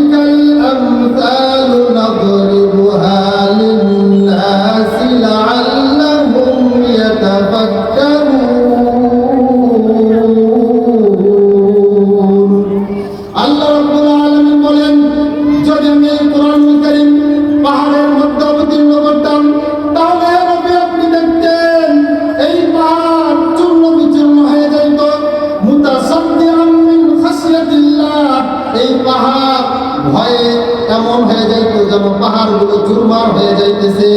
تلك الأمثال نضرب বলতেছে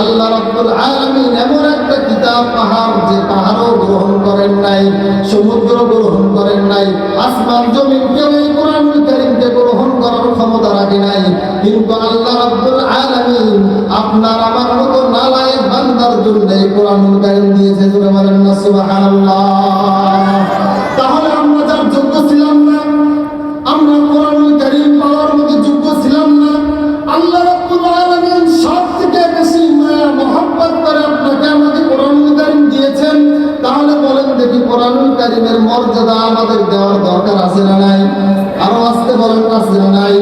আল্লাহ রাব্বুল আলামিন এমন একটা কিতাব পাহাড়, যে পাহাড়ও গ্রহণ করেন নাই, সমুদ্র গ্রহণ করেন নাই, আসমান জমিন কেউ এই কোরআনুল কারীমকে গ্রহণ করার ক্ষমতা রাখে নাই। কিন্তু আল্লাহ রাব্বুল আলামিন আপনার আমার মতো নালায়েক বান্দার জন্য এই কোরআনুল কারীম দিয়েছে না, সুবহানাল্লাহ। কোরআনুল কারীমের মর্যাদা আমাদের দেওয়ার দরকার আছে না নাই? আরও আসতে বলেন আছে না নাই?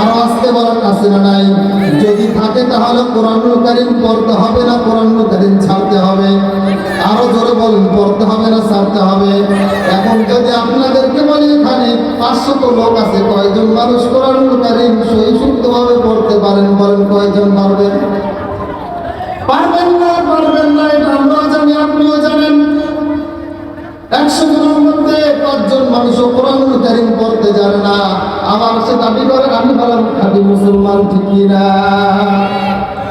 আরও আসতে বলেন আছে না নাই? যদি থাকে তাহলে কোরআনুল কারীম পড়তে হবে না, কোরআনুল কারীম ছাড়তে হবে? আরও জোরে বলেন, পড়তে হবে না, ছাড়তে হবে? এখন যদি আপনাদেরকে বলি এখানে পাঁচশত লোক আছে, কয়জন মানুষ কোরআনুল কারীম সহি শুদ্ধভাবে পড়তে পারেন বলেন কয়জন পারবেন পারবেন না পারবেন না এটা আমরাও জানি আপনিও জানেন একশো জনের মধ্যে মানুষও কোরআনুল কারীম পড়তে জানে না। আবার সে দাবি করে, আমি বললাম, খাঁটি মুসলমান ঠিক কি না।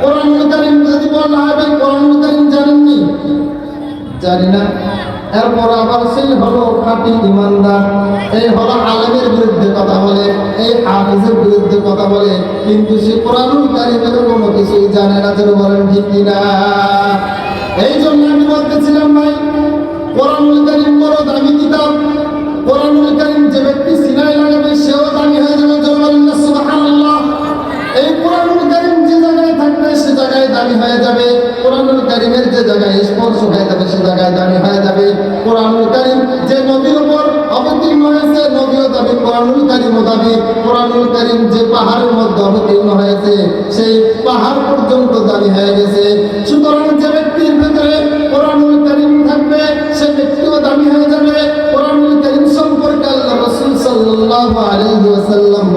কোরআনুল কারীম যদি বলা হবে কোরআনুল কারীম জানেননি জানি না। এরপর আবার সেই হলো খাঁটি ইমানদার। এই হলো আলেমের বিরুদ্ধে কথা বলে, এই হাফিজের বিরুদ্ধে কথা বলে। কিন্তু সে কোরআনুল কারিমের কোনো কিছুই জানে না, যেন বলেন ঠিক কিনা এই জন্য আমি বলতেছিলাম, ভাই, কোরআনুল কারিম ব্যক্তি সিনাই সেও দামি হয়ে যাবে এই কোরআনুল যে জায়গায় থাকবে, সে জায়গায় দামি হয়ে যাবে। কোরআনুল যে জায়গায় স্পর্শ হয়ে যাবে, সে জায়গায় দামি হয়ে যাবে। কোরআনুল যে নবীর উপর অবতীর্ণ হয়েছে, নবীও দাবি কোরআনুল দাবি কোরআনুল যে পাহাড়ের মধ্যে অবতীর্ণ হয়েছে, সেই পাহাড় পর্যন্ত দাবি হয়ে গেছে। সুতরাং যে ব্যক্তির ভেতরে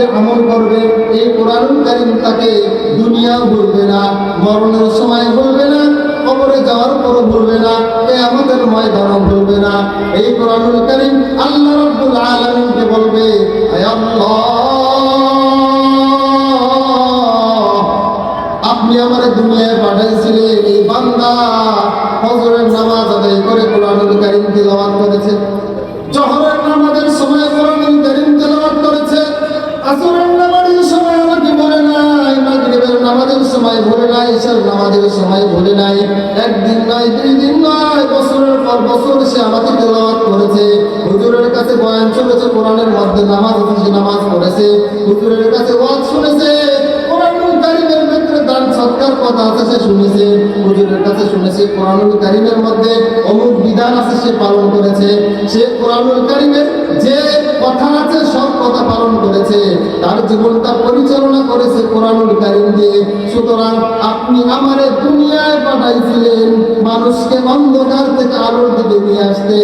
কারীম আমল করবে, এই কোরআনুল কারীম তাকে দুনিয়াও ভুলবে না, মরণের সময় ভুলবে না, কবরে যাওয়ার পরও ভুলবে না এ আমাদের ময়দানও ভুলবে না। এই কোরআনুল কারীম আল্লাহ রাব্বুল আলামিনকে বলবে আপনি আমার দুনিয়ায় পাঠাইছিলেন, এই বান্দা ফজরের নামাজ আদায় করে কোরআনুল কারীম তেলাওয়াত করেছে। জহরের নাই নামাজের সময় ভুলে নাই। একদিন নয়, দুই দিন নয়, বছরের পর বছর সে আমাকে তেলাওয়াত করেছে। হুজুরের কাছে বয়ান চলেছে কোরআনের মধ্যে নামাজ সে নামাজ পড়েছে। হুজুরের কাছে ওয়াজ শুনেছে কথা আছে, সে শুনেছে। হুজুরের কাছে শুনেছে কারীমের মধ্যে অমুক বিধান আছে, সে পালন করেছে। সে কোরআনুল কারীমের যে কথা কথা পালন করেছে, তার জীবনটা পরিচালনা করেছে কোরআনুল কারীম দিয়ে। সুতরাং আপনি আমারে দুনিয়ায় পাঠাইছিলেন, মানুষকে অন্ধকার থেকে আলোর দিকে নিয়ে আসতে।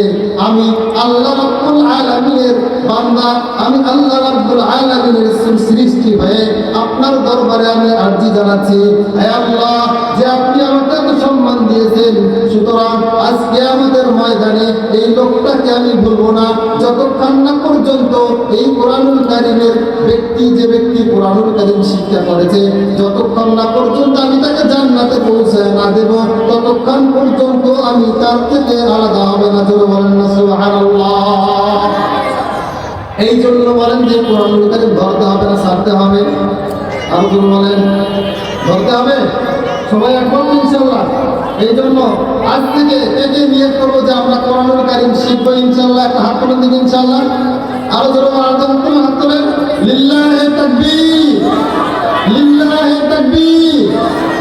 আমি আল্লাহ রাব্বুল আলামিনের বান্দা, আমি আল্লাহ রাব্বুল আলামিনের সৃষ্টি হয়ে আপনার দরবারে আমি আরজি জানাচ্ছি। হে আল্লাহ, যে আপনি আমাকে সম্মান দিয়েছেন, সুতরাং আজকে আমাদের ময়দানে এই লোকটাকে আমি ভুলবো না। যতক্ষণ না পর্যন্ত এই কোরআনুল কারিমের ব্যক্তি, যে ব্যক্তি কোরআনুল কারিম শিক্ষা করেছে, যতক্ষণ না পর্যন্ত আমি তাকে জান্নাতে পৌঁছায় না দেব, ততক্ষণ পর্যন্ত আমি তার থেকে আলাদা হবে না। জোরে বলেন না এই জন্য বলেন যে কোরআনুল কারিম ধরতে হবে না সারতে হবে। আরও বলেন, ধরতে হবে? সবাই একবার ইনশাল্লাহ এই জন্য আজ থেকে একে নিয়ে করব যে আমরা কোরআনুল কারিম শিখব ইনশাল্লাহ একটা হাত তোলেন দিকে ইনশাল্লাহ আরও জোরে আরও জোরে তোলেন হাত তোলেন। লিল্লাহে তাকবীর লিল্লাহে তাকবীর।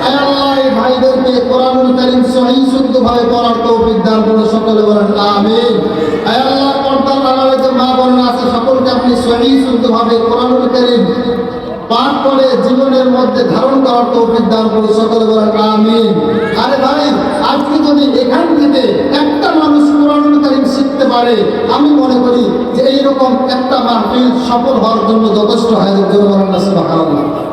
আল্লাহ, এই ভাইদেরকে কোরআনুল কারিম সহি শুদ্ধভাবে পড়ার তৌফিক দান করে সকলে বলেন আমিন। আল্লাহ, পর্দার যে মা বোন আছে, সকলকে আপনি সহি শুদ্ধভাবে কোরআনুল কারিম পাঠ করে জীবনের মধ্যে ধারণ করার তৌফিক দান করে সকলে বলেন, আমিন। আরে ভাই আজকে যদি এখান থেকে একটা মানুষ কোরআনুল কারিম শিখতে পারে, আমি মনে করি যে এইরকম একটা মাহফিল সফল হওয়ার জন্য যথেষ্ট হয় বলেন না, সুবহানাল্লাহ।